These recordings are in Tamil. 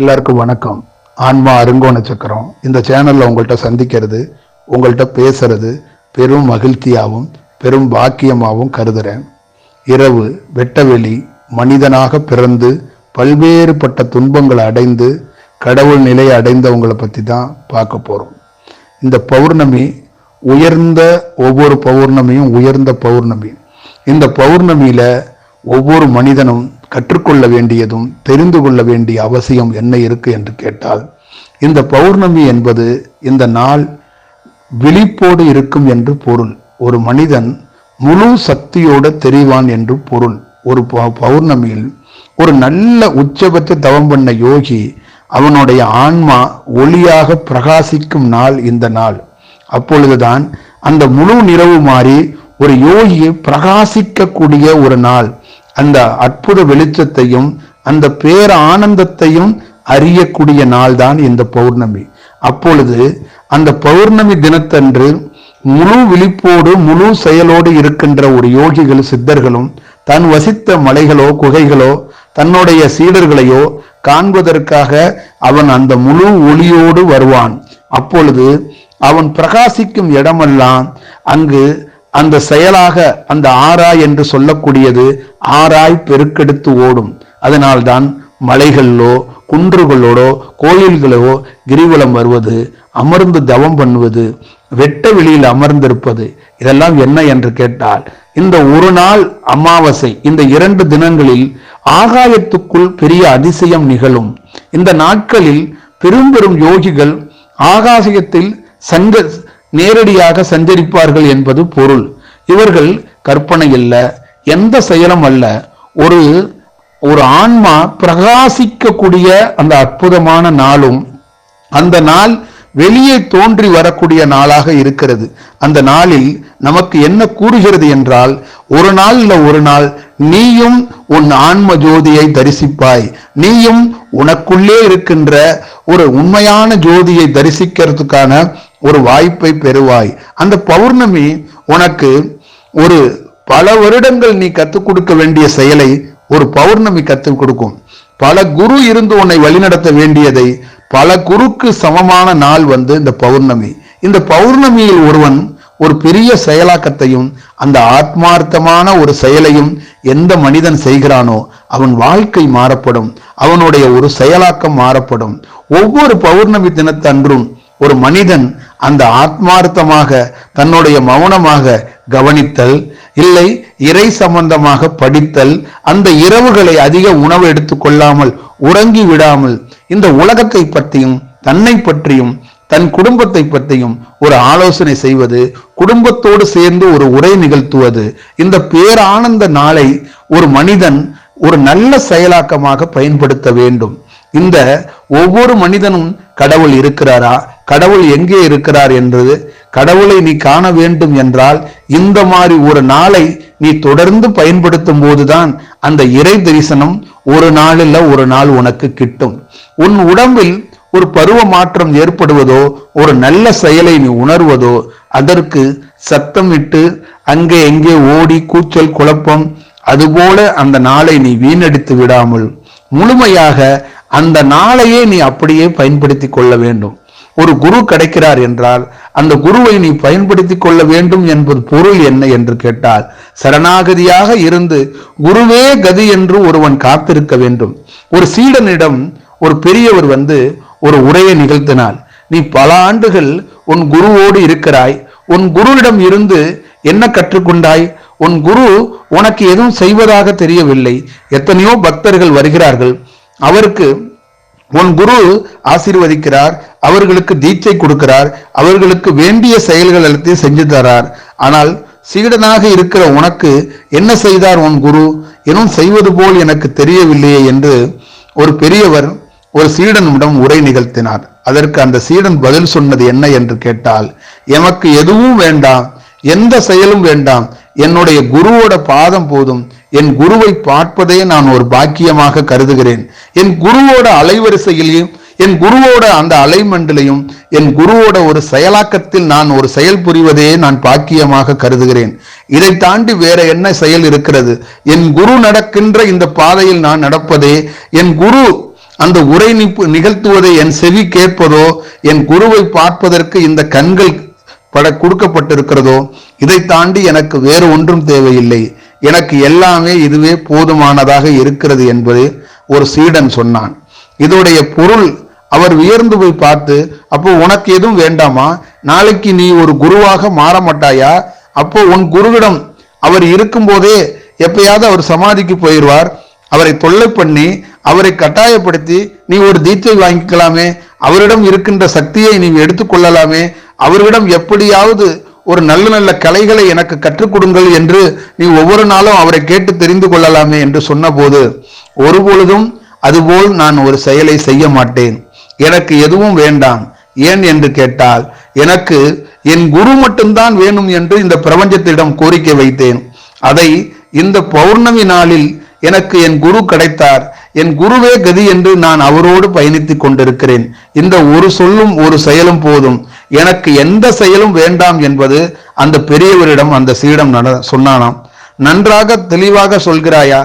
எல்லாருக்கும் வணக்கம். ஆன்மா அருங்கோண சக்கரம். இந்த சேனலில் உங்கள்கிட்ட சந்திக்கிறது உங்கள்கிட்ட பேசுறது பெரும் மகிழ்ச்சியாகவும் பெரும் பாக்கியமாகவும் கருதுறேன். இரவு வெட்டவெளி மனிதனாக பிறந்து பல்வேறுபட்ட துன்பங்களை அடைந்து கடவுள் நிலையை அடைந்தவங்களை பற்றி தான் பார்க்க போகிறோம் இந்த பௌர்ணமி உயர்ந்த ஒவ்வொரு பௌர்ணமியும் உயர்ந்த பௌர்ணமி. இந்த பௌர்ணமியில் ஒவ்வொரு மனிதனும் கற்றுக்கொள்ள வேண்டியதும் தெரிந்து கொள்ள வேண்டிய அவசியம் என்ன இருக்கு என்று கேட்டால் இந்த பௌர்ணமி என்பது இந்த நாள் விழிப்போடு இருக்கும் என்று பொருள். ஒரு மனிதன் முழு சக்தியோடு தெரிவான் என்று பொருள். ஒரு பௌர்ணமியில் ஒரு நல்ல உச்சபட்ச தவம் பண்ண யோகி அவனுடைய ஆன்மா ஒளியாக பிரகாசிக்கும் நாள் இந்த நாள். அப்பொழுதுதான் அந்த முழு நிறவு மாறி ஒரு யோகியை பிரகாசிக்கக்கூடிய ஒரு நாள். அந்த அற்புத வெளிச்சத்தையும் அந்த பேர ஆனந்தத்தையும் அறியக்கூடிய நாள் தான் இந்த பௌர்ணமி. அப்பொழுது அந்த பௌர்ணமி தினத்தன்று முழு விழிப்போடு முழு செயலோடு இருக்கின்ற ஒரு யோகிகள் சித்தர்களும் தன் வசித்த மலைகளோ குகைகளோ தன்னுடைய சீடர்களையோ காண்பதற்காக அவன் அந்த முழு ஒளியோடு வருவான். அப்பொழுது அவன் பிரகாசிக்கும் இடமெல்லாம் அங்கு அந்த செயலாக அந்த ஆராய் என்று சொல்லக்கூடியது ஆராய் பெருக்கெடுத்து ஓடும். அதனால்தான் மலைகளிலோ குன்றுகளோடோ கோயில்களோ கிரிவலம் வருவது அமர்ந்து தவம் பண்ணுவது வெட்ட வெளியில் அமர்ந்திருப்பது இதெல்லாம் என்ன என்று கேட்டால் இந்த ஒரு நாள் அமாவாசை இந்த இரண்டு தினங்களில் ஆகாயத்துக்குள் பெரிய அதிசயம் நிகழும். இந்த நாட்களில் பெரும் பெரும் யோகிகள் ஆகாசத்தில் சங்க நேரடியாக சஞ்சரிப்பார்கள் என்பது பொருள். இவர்கள் கற்பனை அல்ல எந்த செயலும் அல்ல. ஒரு ஒரு ஆன்மா பிரகாசிக்கக்கூடிய அந்த அற்புதமான நாளும் அந்த நாள் வெளியே தோன்றி வரக்கூடிய நாளாக இருக்கிறது. அந்த நாளில் நமக்கு என்ன கூறுகிறது என்றால் ஒரு நாள் இல்ல ஒரு நாள் நீயும் உன் ஆன்ம ஜோதியை தரிசிப்பாய். நீயும் உனக்குள்ளே இருக்கின்ற ஒரு உண்மையான ஜோதியை தரிசிக்கிறதுக்கான ஒரு வாய்ப்பை பெறுவாய். அந்த பௌர்ணமி உனக்கு ஒரு பல வருடங்கள் நீ கற்றுக் கொடுக்க வேண்டிய செயலை ஒரு பௌர்ணமி கற்றுக் கொடுக்கும். பல குரு இருந்து உன்னை வழிநடத்த வேண்டியதை பல குருக்கு சமமான நாள் வந்து இந்த பௌர்ணமி. இந்த பௌர்ணமியில் ஒருவன் ஒரு பெரிய செயலாக்கத்தையும் அந்த ஆத்மார்த்தமான ஒரு செயலையும் எந்த மனிதன் செய்கிறானோ அவன் வாழ்க்கை மாறப்படும். அவனுடைய ஒரு செயலாக்கம் மாறப்படும். ஒவ்வொரு பௌர்ணமி தினத்தன்றும் ஒரு மனிதன் அந்த ஆத்மார்த்தமாக தன்னுடைய மௌனமாக கவனித்தல் இல்லை இறை சம்பந்தமாக படித்தல் அந்த இரவுகளை அதிக உணவு எடுத்துக்கொள்ளாமல் உறங்கி விடாமல் இந்த உலகத்தை பற்றியும் தன்னை பற்றியும் தன் குடும்பத்தை பற்றியும் ஒரு ஆலோசனை செய்வது குடும்பத்தோடு சேர்ந்து ஒரு உரை நிகழ்த்துவது இந்த பேரானந்த நாளை ஒரு மனிதன் ஒரு நல்ல செயலாக்கமாக பயன்படுத்த வேண்டும். இந்த ஒவ்வொரு மனிதனும் கடவுள் இருக்கிறாரா? கடவுள் எங்கே இருக்கிறார் என்றது? கடவுளை நீ காண வேண்டும் என்றால் இந்த மாதிரி ஒரு நாளை நீ தொடர்ந்து பயன்படுத்தும் போதுதான் அந்த இறை தரிசனம் ஒரு நாளில் ஒரு நாள் உனக்கு கிட்டும். உன் உடம்பில் ஒரு பருவ மாற்றம் ஏற்படுவதோ ஒரு நல்ல செயலை நீ உணர்வதோ அதற்கு சத்தமிட்டு அங்கே எங்கே ஓடி கூச்சல் குழப்பம் அதுபோல அந்த நாளை நீ வீணடித்து விடாமல் முழுமையாக அந்த நாளையே நீ அப்படியே பயன்படுத்தி கொள்ள வேண்டும். ஒரு குரு கிடைக்கிறார் என்றால் அந்த குருவை நீ பயன்படுத்தி கொள்ள வேண்டும் என்பது பொருள் என்ன என்று கேட்டால் சரணாகதியாக இருந்து குருவே கதி என்று ஒருவன் காத்திருக்க வேண்டும். ஒரு சீடனிடம் ஒரு பெரியவர் வந்து ஒரு உரையை நிகழ்த்தினார். நீ பல ஆண்டுகள் உன் குருவோடு இருக்கிறாய். உன் குருவிடம் இருந்து என்ன கற்றுக்கொண்டாய்? உன் குரு உனக்கு எதுவும் செய்வதாக தெரியவில்லை. எத்தனையோ பக்தர்கள் வருகிறார்கள். அவருக்கு உன் குரு ஆசீர்வதிக்கிறார். அவர்களுக்கு தீட்சை கொடுக்கிறார் அவர்களுக்கு வேண்டிய செயல்கள் எல்லாத்தையும் செஞ்சு தரார். ஆனால் சீடனாக இருக்கிற உனக்கு என்ன செய்தார் உன் குரு? எனும் செய்வது போல் எனக்கு தெரியவில்லையே என்று ஒரு பெரியவர் ஒரு சீடனிடம் உரை நிகழ்த்தினார். அதற்கு அந்த சீடன் பதில் சொன்னது என்ன என்று கேட்டால் எமக்கு எதுவும் வேண்டாம் எந்த செயலும் வேண்டாம். என்னுடைய குருவோட பாதம் போதும். என் குருவை பார்ப்பதே நான் ஒரு பாக்கியமாக கருதுகிறேன். என் குருவோட அலைவரிசையிலேயே என் குருவோட அந்த அலைமண்டலையும் என் குருவோட ஒரு செயலாக்கத்தில் நான் ஒரு செயல் புரிவதே நான் பாக்கியமாக கருதுகிறேன். இதை தாண்டி வேற என்ன செயல் இருக்கிறது? என் குரு நடக்கின்ற இந்த பாதையில் நான் நடப்பதே என் குரு அந்த உரை நிகழ்த்துவதை என் செவி கேட்பதோ என் குருவை பார்ப்பதற்கு இந்த கண்கள் பட கொடுக்கப்பட்டிருக்கிறதோ இதை தாண்டி எனக்கு வேறு ஒன்றும் தேவையில்லை. எனக்கு எல்லாமே இதுவே போதுமானதாக இருக்கிறது என்பது ஒரு சீடன் சொன்னான். இதோடைய பொருள் அவர் உயர்ந்து போய் பார்த்து அப்போ உனக்கு எதுவும் வேண்டாமா? நாளைக்கு நீ ஒரு குருவாக மாற மாட்டாயா? அப்போ உன் குருவிடம் அவர் இருக்கும்போதே எப்பயாவது அவர் சமாதிக்கு போயிடுவார். அவரை தொல்லை பண்ணி அவரை கட்டாயப்படுத்தி நீ ஒரு தீட்சை வாங்கிக்கலாமே. அவரிடம் இருக்கின்ற சக்தியை நீ எடுத்துக்கொள்ளலாமே அவரிடம் எப்படியாவது ஒரு நல்ல நல்ல கலைகளை எனக்கு கற்றுக் கொடுங்கள் என்று நீ ஒவ்வொரு நாளும் அவரை கேட்டு தெரிந்து கொள்ளலாமே என்று சொன்னபோது ஒருபொழுதும் அதுபோல் நான் ஒரு செயலை செய்ய மாட்டேன். எனக்கு எதுவும் வேண்டாம். ஏன் என்று கேட்டால் எனக்கு என் குரு மட்டும்தான் வேணும் என்று இந்த பிரபஞ்சத்திடம் கோரிக்கை வைத்தேன். அதை இந்த பௌர்ணமி நாளில் எனக்கு என் குரு கிடைத்தார். என் குருவே கதி என்று நான் அவரோடு பயணித்துக் கொண்டிருக்கிறேன். இந்த ஒரு சொல்லும் ஒரு செயலும் போதும். எனக்கு எந்த செயலும் வேண்டாம் என்பது அந்த பெரியவரிடம் அந்த சீடம் நட சொன்னானாம். நன்றாக தெளிவாக சொல்கிறாயா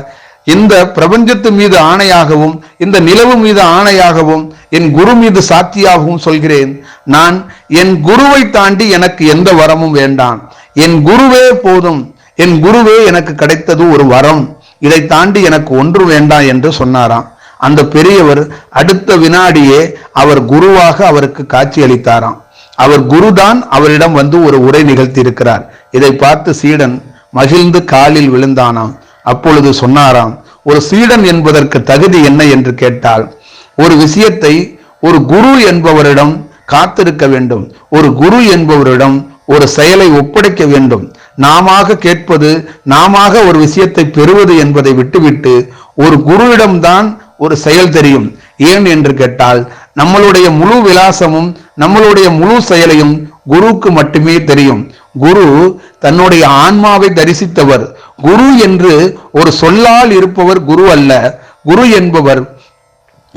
இந்த பிரபஞ்சத்து மீது ஆணையாகவும் இந்த நிலவு மீது ஆணையாகவும் என் குரு மீது சாட்சியாகவும் சொல்கிறேன். நான் என் குருவை தாண்டி எனக்கு எந்த வரமும் வேண்டாம். என் குருவே போதும். என் குருவே எனக்கு கிடைத்தது ஒரு வரம். இதை தாண்டி எனக்கு ஒன்று வேண்டாம் என்று சொன்னாராம். அந்த பெரியவர் அடுத்த வினாடியே அவர் குருவாக அவருக்கு காட்சி அளித்தாராம் அவர் குருதான் அவரிடம் வந்து ஒரு உரை நிகழ்த்தி இருக்கிறார் இதை பார்த்து சீடன் மகிழ்ந்து காலில் விழுந்தானாம். அப்பொழுது சொன்னாராம் ஒரு சீடன் என்பதற்கு தகுதி என்ன? என்று கேட்டால் ஒரு விஷயத்தை ஒரு குரு என்பவரிடம் காத்திருக்க வேண்டும். ஒரு குரு என்பவரிடம் ஒரு செயலை ஒப்படைக்க வேண்டும். நாமாக கேட்பது நாமாக ஒரு விஷயத்தை பெறுவது என்பதை விட்டுவிட்டு ஒரு குருவிடம்தான் ஒரு செயல் தெரியும். ஏன் என்று கேட்டால் நம்மளுடைய முழு விலாசமும் நம்மளுடைய முழு செயலையும் குருவுக்கு மட்டுமே தெரியும். குரு தன்னுடைய ஆன்மாவை தரிசித்தவர். குரு என்று ஒரு சொல்லால் இருப்பவர் குரு அல்ல. குரு என்பவர்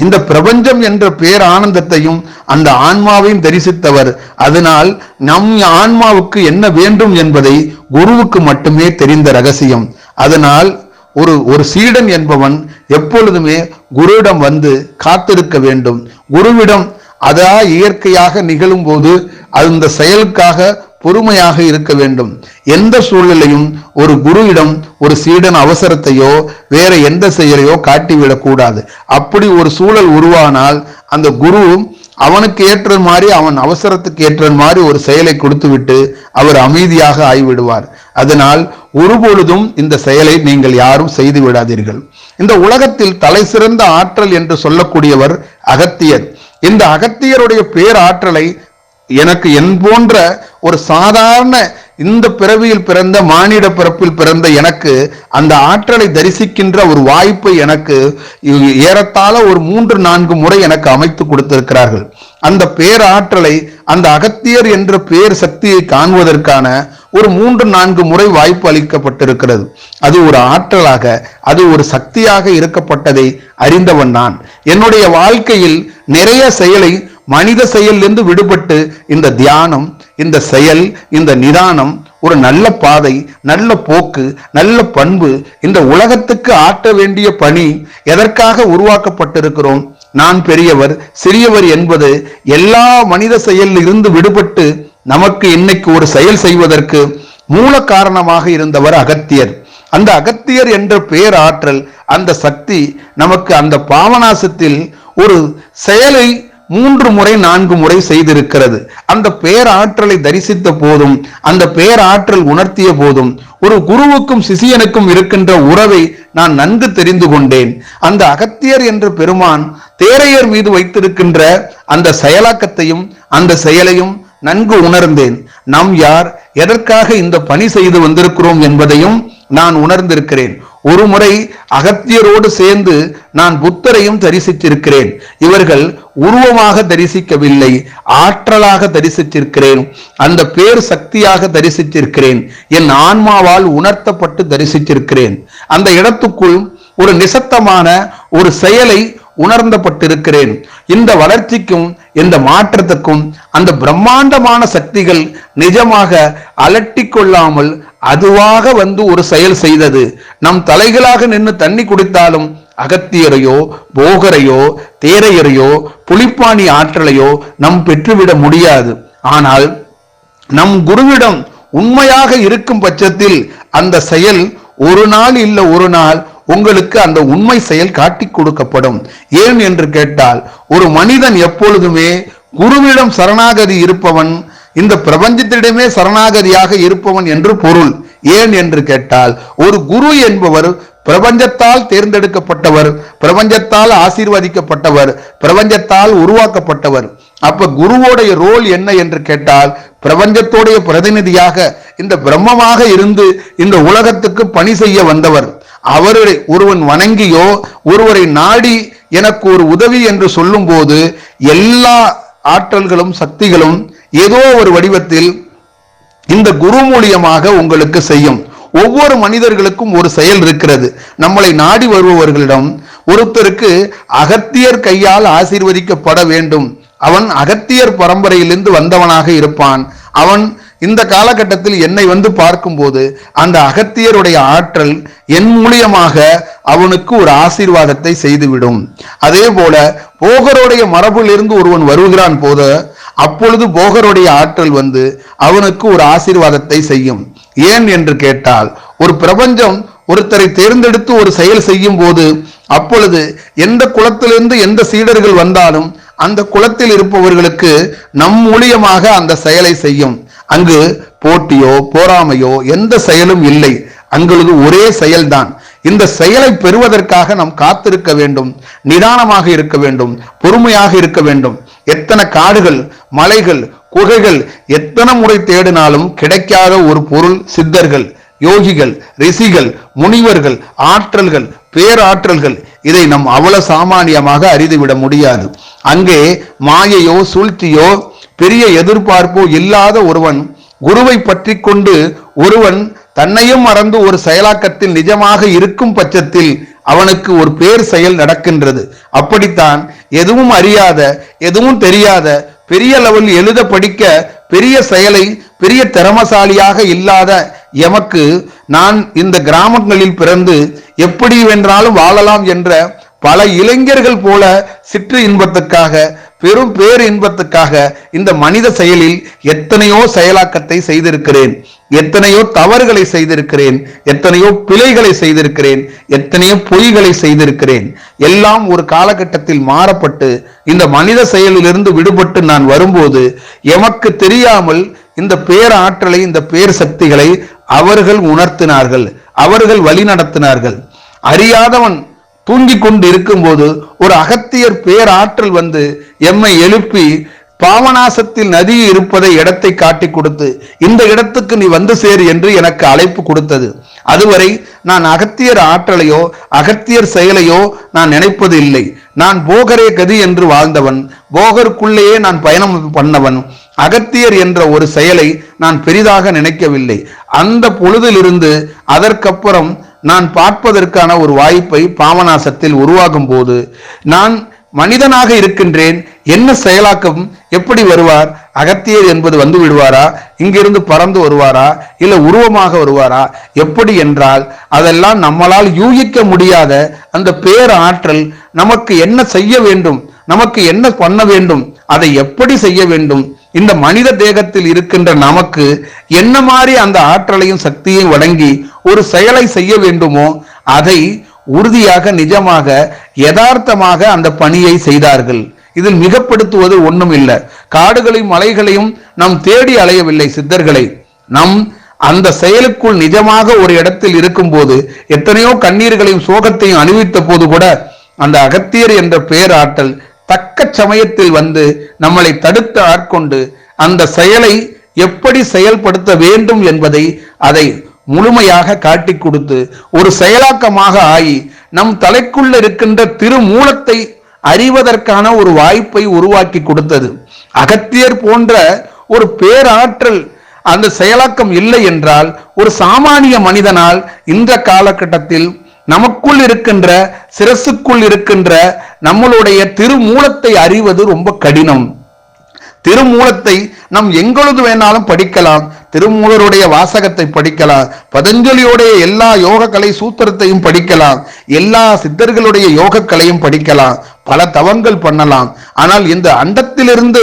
இந்த பிரபஞ்சம் என்ற பேர் ஆனந்தத்தையும் அந்த ஆன்மாவையும் தரிசித்தவர். அதனால் நம் ஆன்மாவுக்கு என்ன வேண்டும் என்பதை குருவுக்கு மட்டுமே தெரிந்த ரகசியம். அதனால் ஒரு ஒரு சீடன் என்பவன் எப்பொழுதுமே குருவிடம் வந்து காத்திருக்க வேண்டும். குருவிடம் அதா இயற்கையாக நிகழும் போது அந்த செயலுக்காக பொறுமையாக இருக்க வேண்டும். எந்த சூழ்நிலையும் ஒரு குருவிடம் ஒரு சீடன் அவசரத்தையோ வேற எந்த செயலையோ காட்டிவிடக்கூடாது அப்படி ஒரு சூழல் உருவானால் அந்த குரு அவனுக்கு ஏற்ற மாதிரி அவன் அவசரத்துக்கு ஏற்ற மாதிரி ஒரு செயலை கொடுத்துவிட்டு அவர் அமைதியாக ஆய்விடுவார். அதனால் ஒருபொழுதும் இந்த செயலை நீங்கள் யாரும் செய்து விடாதீர்கள். இந்த உலகத்தில் தலை சிறந்த ஆற்றல் என்று சொல்லக்கூடியவர் அகத்தியர். இந்த அகத்தியருடைய பேராற்றலை எனக்கு என் போன்ற ஒரு சாதாரண இந்த பிறவியில் பிறந்த மானிட பிறப்பில் பிறந்த எனக்கு அந்த ஆற்றலை தரிசிக்கின்ற ஒரு வாய்ப்பை எனக்கு ஏறத்தாழ ஒரு மூன்று நான்கு முறை எனக்கு அமைத்து கொடுத்திருக்கிறார்கள். அந்த பேராற்றலை அந்த அகத்தியர் என்ற பேர் சக்தியை காண்பதற்கான ஒரு மூன்று நான்கு முறை வாய்ப்பு அளிக்கப்பட்டிருக்கிறது. அது ஒரு ஆற்றலாக அது ஒரு சக்தியாக இருக்கப்பட்டதை அறிந்தவன் நான். என்னுடைய வாழ்க்கையில் நிறைய செயலை மனித செயலிலிருந்து விடுபட்டு இந்த தியானம் இந்த செயல் இந்த நிதானம் ஒரு நல்ல பாதை நல்ல போக்கு நல்ல பண்பு இந்த உலகத்துக்கு ஆட்ட வேண்டிய பணி எதற்காக உருவாக்கப்பட்டிருக்கிறோம்? நான் பெரியவர் சிறியவர் என்பது எல்லா மனித செயலில் இருந்து விடுபட்டு நமக்கு இன்னைக்கு ஒரு செயல் செய்வதற்கு மூல காரணமாக இருந்தவர் அகத்தியர். அந்த அகத்தியர் என்ற பேராற்றல் அந்த சக்தி நமக்கு அந்த பாவனாசத்தில் ஒரு செயலை மூன்று முறை நான்கு முறை செய்திருக்கிறது. அந்த பேராற்றலை தரிசித்த போதும் அந்த பேராற்றல் உணர்த்திய போதும் ஒரு குருவுக்கும் சிசியனுக்கும் இருக்கின்ற உறவை நான் நன்கு தெரிந்து கொண்டேன். அந்த அகத்தியர் என்ற பெருமான் தேரையர் மீது வைத்திருக்கின்ற அந்த செயலாக்கத்தையும் அந்த செயலையும் நன்கு உணர்ந்தேன். நாம் யார் எதற்காக இந்த பணி செய்து வந்திருக்கிறோம் என்பதையும் நான் உணர்ந்திருக்கிறேன். ஒரு முறை அகத்தியரோடு சேர்ந்து நான் புத்தரையும் தரிசித்திருக்கிறேன். இவர்கள் உருவமாக தரிசிக்கவில்லை ஆற்றலாக தரிசித்திருக்கிறேன் அந்த பேர் சக்தியாக தரிசித்திருக்கிறேன் என் ஆன்மாவால் உணர்த்தப்பட்டு தரிசித்திருக்கிறேன். அந்த இடத்துக்குள் ஒரு நிசத்தமான ஒரு செயலை உணர்ந்தப்பட்டிருக்கிறேன். இந்த வளர்ச்சிக்கும் இந்த மாற்றத்துக்கும் அந்த பிரம்மாண்டமான சக்திகள் நிஜமாக அலட்டிக்கொள்ளாமல் கொள்ளாமல் அதுவாக வந்து ஒரு செயல் செய்தது. நம் தலைகளாக நின்று தண்ணி குடித்தாலும் அகத்தியரையோ போகரையோ தேரையரையோ புலிப்பாணி ஆற்றலையோ நம் பெற்றுவிட முடியாது. ஆனால் நம் குருவிடம் உண்மையாக இருக்கும் பட்சத்தில் அந்த செயல் ஒரு நாள் இல்ல ஒரு நாள் உங்களுக்கு அந்த உண்மை செயல் காட்டி கொடுக்கப்படும். ஏன் என்று கேட்டால் ஒரு மனிதன் எப்பொழுதுமே குருவிடம் சரணாகதி இருப்பவன் இந்த பிரபஞ்சத்திடமே சரணாகதியாக இருப்பவன் என்று பொருள். ஏன் என்று கேட்டால் ஒரு குரு என்பவர் பிரபஞ்சத்தால் தேர்ந்தெடுக்கப்பட்டவர் பிரபஞ்சத்தால் ஆசீர்வதிக்கப்பட்டவர் பிரபஞ்சத்தால் உருவாக்கப்பட்டவர். அப்ப குருவோடைய ரோல் என்ன என்று கேட்டால் பிரபஞ்சத்தோடைய பிரதிநிதியாக இந்த பிரம்மமாக இருந்து இந்த உலகத்துக்கு பணி செய்ய வந்தவர். அவரை ஒருவன் வணங்கியோ ஒருவரை நாடி எனக்கு ஒரு உதவி என்று சொல்லும்போது எல்லா ஆற்றல்களும் சக்திகளும் ஏதோ ஒரு வடிவத்தில் இந்த குரு மூலியமாக உங்களுக்கு செய்யும். ஒவ்வொரு மனிதர்களுக்கும் ஒரு செயல் இருக்கிறது. நம்மளை நாடி வருபவர்களிடம் ஒருத்தருக்கு அகத்தியர் கையால் ஆசீர்வதிக்கப்பட வேண்டும். அவன் அகத்தியர் பரம்பரையிலிருந்து வந்தவனாக இருப்பான். அவன் இந்த காலகட்டத்தில் என்னை வந்து பார்க்கும்போது அந்த அகத்தியருடைய ஆற்றல் என் மூலியமாக அவனுக்கு ஒரு ஆசீர்வாதத்தை செய்துவிடும். அதே போல போகருடைய மரபிலிருந்து ஒருவன் வருகிறான் போத அப்பொழுது போகருடைய ஆற்றல் வந்து அவனுக்கு ஒரு ஆசீர்வாதத்தை செய்யும். ஏன் என்று கேட்டால் ஒரு பிரபஞ்சம் ஒருத்தரை தேர்ந்தெடுத்து ஒரு செயல் செய்யும் போது அப்பொழுது எந்த குலத்திலிருந்து எந்த சீடர்கள் வந்தாலும் அந்த குளத்தில் இருப்பவர்களுக்கு நம் மூலியமாக அந்த செயலை செய்யும். அங்கு போட்டியோ போராமையோ எந்த செயலும் இல்லை. அங்குள்ளது ஒரே செயல்தான். இந்த செயலை பெறுவதற்காக நாம் காத்திருக்க வேண்டும். நிதானமாக இருக்க வேண்டும். பொறுமையாக இருக்க வேண்டும். எத்தனை காடுகள் மலைகள் குகைகள் எத்தனை முறை தேடினாலும் கிடைக்காத ஒரு பொருள் சித்தர்கள் யோகிகள் ரிஷிகள் முனிவர்கள் ஆற்றல்கள் பேராற்றல்கள். இதை நம் அவ்வளவு சாமானியமாக அறிந்துவிட முடியாது. அங்கே மாயையோ சூழ்ச்சியோ பெரிய எதிர்பார்ப்போ இல்லாத ஒருவன் குருவை பற்றி கொண்டு ஒருவன் தன்னையும் மறந்து ஒரு செயலாக்கத்தில் நிஜமாக இருக்கும் பட்சத்தில் அவனுக்கு ஒரு பேர் செயல் நடக்கின்றது. அப்படித்தான் எதுவும் அறியாத எதுவும் தெரியாத பெரிய லெவல் எழுத படிக்க பெரிய செயலை பெரிய திறமசாலியாக இல்லாத எமக்கு நான் இந்த கிராமங்களில் பிறந்து எப்படி வென்றாலும் வாழலாம் என்ற பல இளைஞர்கள் போல சிற்று இன்பத்துக்காக பெரும் பேர் இன்பத்துக்காக இந்த மனித செயலில் எத்தனையோ செயலாக்கத்தை செய்திருக்கிறேன். எத்தனையோ தவறுகளை செய்திருக்கிறேன். எத்தனையோ பிழைகளை செய்திருக்கிறேன். எத்தனையோ பொய்களை செய்திருக்கிறேன். எல்லாம் ஒரு காலகட்டத்தில் மாறப்பட்டு இந்த மனித செயலிலிருந்து விடுபட்டு நான் வரும்போது எமக்கு தெரியாமல் இந்த பேராற்றலை இந்த பேர் சக்திகளை அவர்கள் உணர்த்தினார்கள். அவர்கள் வழி நடத்தினார்கள். அறியாதவன் தூங்கிக் கொண்டு இருக்கும்போது ஒரு அகத்தியர் பேராற்றல் வந்து எம்மை எழுப்பி பாவநாசத்தில் நதி இருப்பதை இடத்தை காட்டி கொடுத்து இந்த இடத்துக்கு நீ வந்து சேரு என்று எனக்கு அழைப்பு கொடுத்தது. அதுவரை நான் அகத்தியர் ஆற்றலையோ அகத்தியர் செயலையோ நான் நினைப்பது இல்லை. நான் போகரே கதி என்று வாழ்ந்தவன் போகருக்குள்ளேயே நான் பயணம் பண்ணவன். அகத்தியர் என்ற ஒரு செயலை நான் பெரிதாக நினைக்கவில்லை. அந்த பொழுதிலிருந்து அதற்கப்புறம் நான் பார்ப்பதற்கான ஒரு வாய்ப்பை பாவநாசத்தில் உருவாகும் போது நான் மனிதனாக இருக்கின்றேன் என்ன செயலாக்கம் எப்படி வருவார் அகத்தியர் என்பது வந்து விடுவாரா இங்கிருந்து பறந்து வருவாரா இல்ல உருவமாக வருவாரா எப்படி என்றால் அதெல்லாம் நம்மளால் யூகிக்க முடியாத அந்த பேர் ஆற்றல் நமக்கு என்ன செய்ய வேண்டும் நமக்கு என்ன பண்ண வேண்டும் அதை எப்படி செய்ய வேண்டும் இந்த மனித தேகத்தில் இருக்கின்ற நமக்கு என்ன மாதிரி அந்த ஆற்றலையும் சக்தியையும் வழங்கி ஒரு செயலை செய்ய வேண்டுமோ அதை உறுதியாக நிஜமாக யதார்த்தமாக அந்த பணியை செய்தார்கள். இதில் மிகப்படுத்துவது ஒன்றும் இல்லை. காடுகளையும் மலைகளையும் நாம் தேடி அலையவில்லை சித்தர்களை. நம் அந்த செயலுக்குள் நிஜமாக ஒரு இடத்தில் இருக்கும்போது எத்தனையோ கண்ணீர்களையும் சோகத்தையும் அணிவித்த போது கூட அந்த அகத்தியர் என்ற பேராற்றல் தக்க சமயத்தில் வந்து நம்மளை தடுத்து ஆட்கொண்டு அந்த செயலை எப்படி செயல்படுத்த வேண்டும் என்பதை அதை முழுமையாக காட்டி கொடுத்து ஒரு செயலாக்கமாக ஆகி நம் தலைக்குள்ள இருக்கின்ற திருமூலத்தை அறிவதற்கான ஒரு வாய்ப்பை உருவாக்கி கொடுத்தது. அகத்தியர் போன்ற ஒரு பேராற்றல் அந்த செயலாக்கம் இல்லை என்றால் ஒரு சாமானிய மனிதனால் இந்த காலகட்டத்தில் நமக்குள் இருக்கின்ற சிரசுக்குள் இருக்கின்ற நம்மளுடைய திருமூலத்தை அறிவது ரொம்ப கடினம். திருமூலத்தை நம் எங்களது வேணாலும் படிக்கலாம். திருமூலருடைய வாசகத்தை படிக்கலாம். பதஞ்சலியுடைய எல்லா யோக கலை சூத்திரத்தையும் படிக்கலாம். எல்லா சித்தர்களுடைய யோகக்கலையும் படிக்கலாம். பல தவங்கள் பண்ணலாம். ஆனால் இந்த அண்டத்திலிருந்து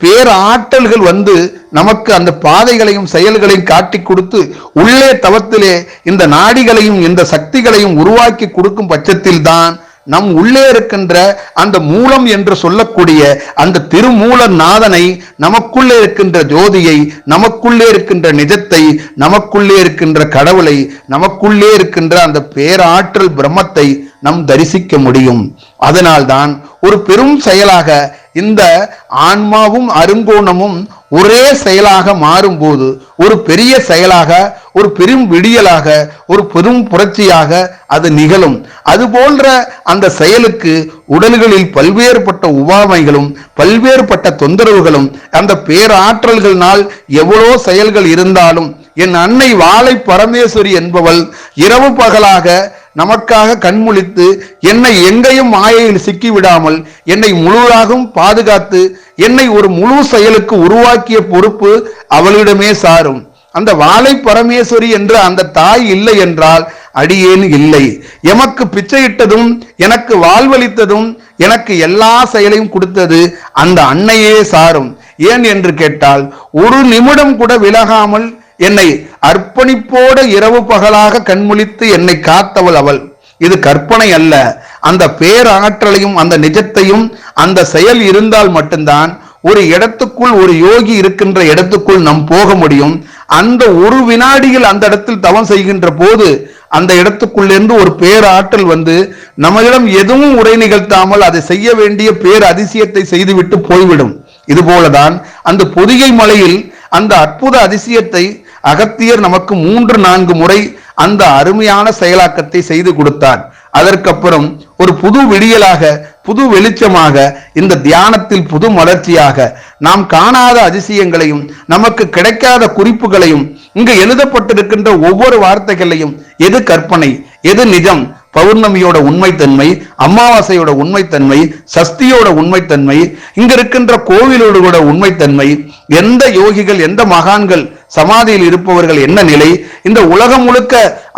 பேராற்றல்கள் வந்து நமக்கு அந்த பாதைகளையும் செயல்களையும் காட்டி கொடுத்து உள்ளே தவத்திலே இந்த நாடிகளையும் இந்த சக்திகளையும் உருவாக்கி கொடுக்கும் பட்சத்தில் தான் நம் உள்ளே இருக்கின்ற அந்த மூலம் என்று சொல்லக்கூடிய அந்த திருமூல நாதனை நமக்குள்ளே இருக்கின்ற ஜோதியை நமக்குள்ளே இருக்கின்ற நிஜத்தை நமக்குள்ளே இருக்கின்ற கடவுளை நமக்குள்ளே இருக்கின்ற அந்த பேராற்றல் பிரம்மத்தை நம் தரிசிக்க முடியும். அதனால்தான் ஒரு பெரும் செயலாக இந்த ஆன்மாவும் அருங்கோணமும் ஒரே செயலாக மாறும்போது ஒரு பெரிய செயலாக ஒரு பெரும் விடியலாக ஒரு பெரும் புரட்சியாக அது நிகழும். அது போன்ற அந்த செயலுக்கு உடல்களில் பல்வேறுபட்ட உபாமைகளும் பல்வேறுபட்ட தொந்தரவுகளும் அந்த பேராற்றல்களினால் எவ்வளோ செயல்கள் இருந்தாலும் என் அன்னை வாழை பரமேஸ்வரி என்பவள் இரவு பகலாக நமக்காக கண்முழித்து என்னை எங்கேயும் மாயையில் சிக்கிவிடாமல் என்னை முழுவதாகவும் பாதுகாத்து என்னை ஒரு முழு செயலுக்கு உருவாக்கிய பொறுப்பு அவளிடமே சாரும். அந்த வாழை பரமேஸ்வரி என்ற அந்த தாய் இல்லை என்றால் அடியேன் இல்லை. எமக்கு பிச்சையிட்டதும் எனக்கு வாழ்வளித்ததும் எனக்கு எல்லா செயலையும் கொடுத்தது அந்த அன்னையே சாரும். ஏன் என்று கேட்டால் ஒரு நிமிடம் கூட விலகாமல் என்னை அர்ப்பணிப்போடு இரவு பகலாக கண்முழித்து என்னை காத்தவள் அவள். இது கற்பனை அல்ல. அந்த பேராற்றலையும் அந்த நிஜத்தையும் அந்த செயல் இருந்தால் மட்டும்தான் ஒரு இடத்துக்குள் ஒரு யோகி இருக்கின்ற இடத்துக்குள் நம் போக முடியும். அந்த ஒரு வினாடியில் அந்த இடத்தில் தவம் செய்கின்ற போது அந்த இடத்துக்குள்ளிருந்து ஒரு பேராற்றல் வந்து நம்மிடம் எதுவும் உரை நிகழ்த்தாமல் அதை செய்ய வேண்டிய பேர் அதிசயத்தை செய்துவிட்டு போய்விடும். இதுபோலதான் அந்த பொதிகை மலையில் அந்த அற்புத அதிசயத்தை அகத்தியர் நமக்கு மூன்று நான்கு முறை அந்த அருமையான செயலாக்கத்தை செய்து கொடுத்தார். அதற்கப்புறம் ஒரு புது விடியலாக புது வெளிச்சமாக இந்த தியானத்தில் புது மலர்ச்சியாக நாம் காணாத அதிசயங்களையும் நமக்கு கிடைக்காத குறிப்புகளையும் இங்கு எழுதப்பட்டிருக்கின்ற ஒவ்வொரு வார்த்தைகளையும் எது கற்பனை எது நிஜம் பௌர்ணமியோட உண்மைத்தன்மை அமாவாசையோட உண்மைத்தன்மை சஷ்டியோட உண்மைத்தன்மை இங்க இருக்கின்ற கோவிலோட உண்மைத்தன்மை எந்த யோகிகள் எந்த மகான்கள் சமாதியில் இருப்பவர்கள் என்ன நிலை? இந்த உலகம் முழுக்க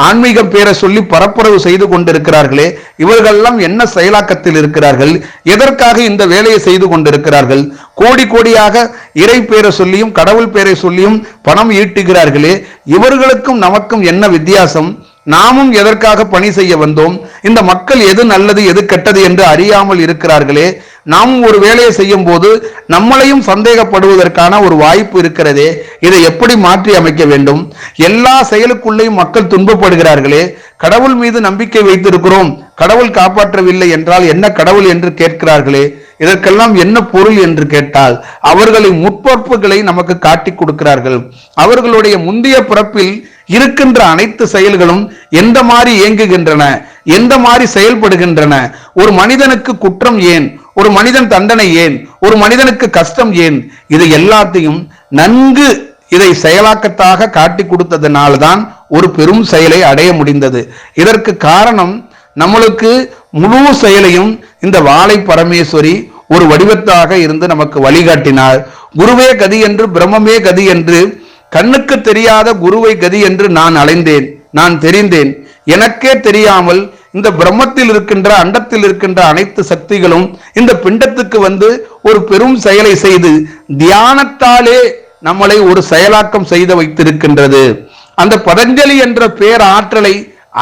ஆன்மீகம் பேரை சொல்லி பரப்புரவு செய்து கொண்டிருக்கிறார்களே இவர்கள்லாம் என்ன செயலாக்கத்தில் இருக்கிறார்கள்? எதற்காக இந்த வேலையை செய்து கொண்டிருக்கிறார்கள்? கோடி கோடியாக இறை பேரை சொல்லியும் கடவுள் பேரை சொல்லியும் பணம் ஈட்டுகிறார்களே இவர்களுக்கும் நமக்கும் என்ன வித்தியாசம்? நாமும் எதற்காக பணி செய்ய வந்தோம்? இந்த மக்கள் எது நல்லது எது கெட்டது என்று அறியாமல் இருக்கிறார்களே நாம் ஒரு வேலையை செய்யும் போது நம்மளையும் சந்தேகப்படுவதற்கான ஒரு வாய்ப்பு இருக்கிறதே. இதை எப்படி மாற்றி அமைக்க வேண்டும்? எல்லா செயலுக்குள்ளேயும் மக்கள் துன்பப்படுகிறார்களே. கடவுள் மீது நம்பிக்கை வைத்திருக்கிறோம். கடவுள் காப்பாற்றவில்லை என்றால் என்ன கடவுள் என்று கேட்கிறார்களே? இதற்கெல்லாம் என்ன பொருள் என்று கேட்டால் அவர்களின் முற்பொறுப்புகளை நமக்கு காட்டி கொடுக்கிறார்கள். அவர்களுடைய முந்தைய பிறப்பில் இருக்கின்ற அனைத்து செயல்களும் எந்த மாதிரி இயங்குகின்றன? எந்த மாதிரி செயல்படுகின்றன? ஒரு மனிதனுக்கு குற்றம் ஏன்? ஒரு மனிதன் தண்டனை ஏன்? ஒரு மனிதனுக்கு கஷ்டம் ஏன்? இது எல்லாத்தையும் நன்கு இதை செயலாக்கத்தாக காட்டி கொடுத்ததுனால்தான் ஒரு பெரும் செயலை அடைய முடிந்தது. இதற்கு காரணம் நம்மளுக்கு முழு செயலையும் இந்த வாழை பரமேஸ்வரி ஒரு வடிவத்தாக இருந்து நமக்கு வழிகாட்டினார். குருவே கதி என்று பிரம்மமே கதி என்று கண்ணுக்கு தெரியாத குருவை கதி என்று நான் அலைந்தேன் நான் தெரிந்தேன். எனக்கே தெரியாமல் இந்த பிரம்மத்தில் இருக்கின்ற அண்டத்தில் இருக்கின்ற அனைத்து சக்திகளும் இந்த பிண்டத்துக்கு வந்து ஒரு பெரும் செயலை செய்து தியானத்தாலே நம்மளை ஒரு செயலாக்கம் செய்து வைத்திருக்கின்றது. அந்த பதஞ்சலி என்ற பேர் ஆற்றலை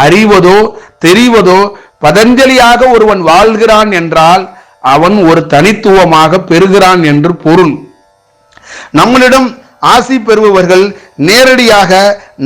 அறிவதோ தெரிவதோ பதஞ்சலியாக ஒருவன் வாழ்கிறான் என்றால் அவன் ஒரு தனித்துவமாக பெறுகிறான் என்று பொருள். நம்மளிடம் ஆசி பெறுபவர்கள் நேரடியாக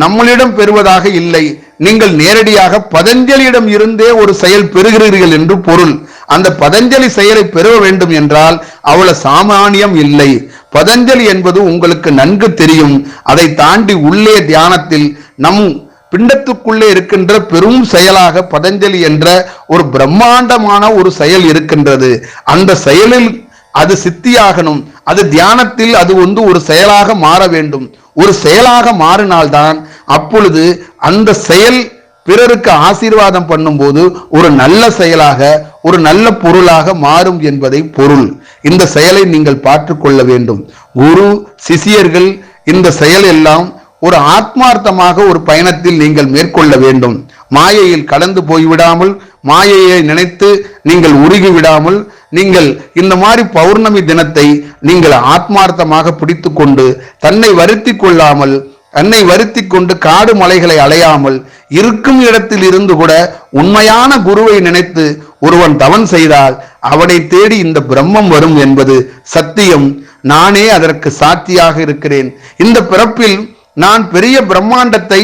நம்மளிடம் பெறுவதாக இல்லை. நீங்கள் நேரடியாக பதஞ்சலியிடம் இருந்தே ஒரு செயல் பெறுகிறீர்கள் என்று பொருள். அந்த பதஞ்சலி செயலை பெற வேண்டும் என்றால் அவ்வளவு சாமானியம் இல்லை. பதஞ்சலி என்பது உங்களுக்கு நன்கு தெரியும். அதை தாண்டி உள்ளே தியானத்தில் நம் பிண்டத்துக்குள்ளே இருக்கின்ற பெரும் செயலாக பதஞ்சலி என்ற ஒரு பிரம்மாண்டமான ஒரு செயல் இருக்கின்றது. அந்த செயலில் அது சித்தியாகணும். அது தியானத்தில் அது வந்து ஒரு செயலாக மாற வேண்டும். ஒரு செயலாக மாறினால்தான் அப்பொழுது அந்த செயல் பிறருக்கு ஆசீர்வாதம் பண்ணும்போது ஒரு நல்ல செயலாக ஒரு நல்ல பொருளாக மாறும் என்பதை பொருள். இந்த செயலை நீங்கள் பார்த்துக்கொள்ள வேண்டும். குரு சிஷியர்கள் இந்த செயல் எல்லாம் ஒரு ஆத்மார்த்தமாக ஒரு பயணத்தில் நீங்கள் மேற்கொள்ள வேண்டும். மாயையில் கடந்து போய்விடாமல் மாயையை நினைத்து நீங்கள் உருகி விடாமல் நீங்கள் இந்த மாதிரி பௌர்ணமி தினத்தை நீங்கள் ஆத்மார்த்தமாக பிடித்து கொண்டு தன்னை வருத்தி கொள்ளாமல் தன்னை வருத்தி கொண்டு காடு மலைகளை அலையாமல் இருக்கும் இடத்தில் இருந்து கூட உண்மையான குருவை நினைத்து ஒருவன் தவன் செய்தால் அவனை தேடி இந்த பிரம்மம் வரும் என்பது சத்தியம். நானே அதற்கு சாட்சியாக இருக்கிறேன். இந்த பிறப்பில் நான் பெரிய பிரம்மாண்டத்தை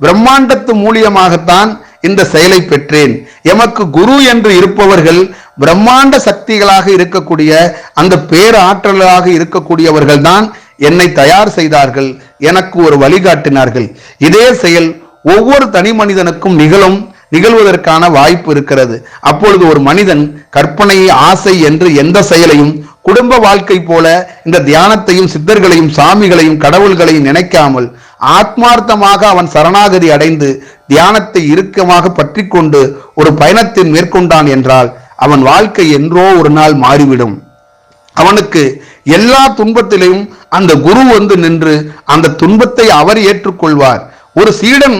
பிரம்மாண்டத்து மூலியமாகத்தான் இந்த செயலை பெற்றேன். எமக்கு குரு என்று இருப்பவர்கள் பிரம்மாண்ட சக்திகளாக இருக்கக்கூடிய அந்த பேராற்றலாக இருக்கக்கூடியவர்கள் தான் என்னை தயார் செய்தார்கள் எனக்கு ஒரு வழிகாட்டினார்கள். இதே செயல் ஒவ்வொரு தனி மனிதனுக்கும் நிகழும் நிகழ்வதற்கான வாய்ப்பு இருக்கிறது. அப்பொழுது ஒரு மனிதன் கற்பனை ஆசை என்று எந்த செயலையும் குடும்ப வாழ்க்கை போல இந்த தியானத்தையும் சித்தர்களையும் சாமிகளையும் கடவுள்களையும் நினைக்காமல் ஆத்மார்த்தமாக அவன் சரணாகதி அடைந்து தியானத்தை இறுக்கமாக பற்றி கொண்டு ஒரு பயணத்தை மேற்கொண்டான் என்றால் அவன் வாழ்க்கை என்றோ ஒரு நாள் மாறிவிடும். அவனுக்கு எல்லா துன்பத்திலையும் அந்த குரு வந்து நின்று அந்த துன்பத்தை அவர் ஏற்றுக்கொள்வார். ஒரு சீடன்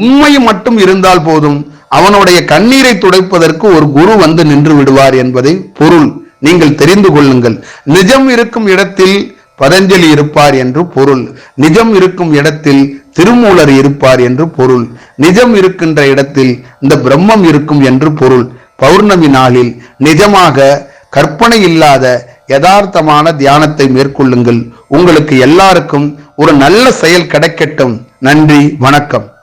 உண்மை மட்டும் இருந்தால் போதும் அவனுடைய கண்ணீரை துடைப்பதற்கு ஒரு குரு வந்து நின்று விடுவார் என்பதை பொருள். நீங்கள் தெரிந்து கொள்ளுங்கள். நிஜம் இருக்கும் இடத்தில் பதஞ்சலி இருப்பார் என்று பொருள். நிஜம் இருக்கும் இடத்தில் திருமூலர் இருப்பார் என்று பொருள். நிஜம் இருக்கின்ற இடத்தில் இந்த பிரம்மம் இருக்கும் என்று பொருள். பௌர்ணமி நாளில் நிஜமாக கற்பனை இல்லாத யதார்த்தமான தியானத்தை மேற்கொள்ளுங்கள். உங்களுக்கு எல்லாருக்கும் ஒரு நல்ல செயல் கிடைக்கட்டும். நன்றி வணக்கம்.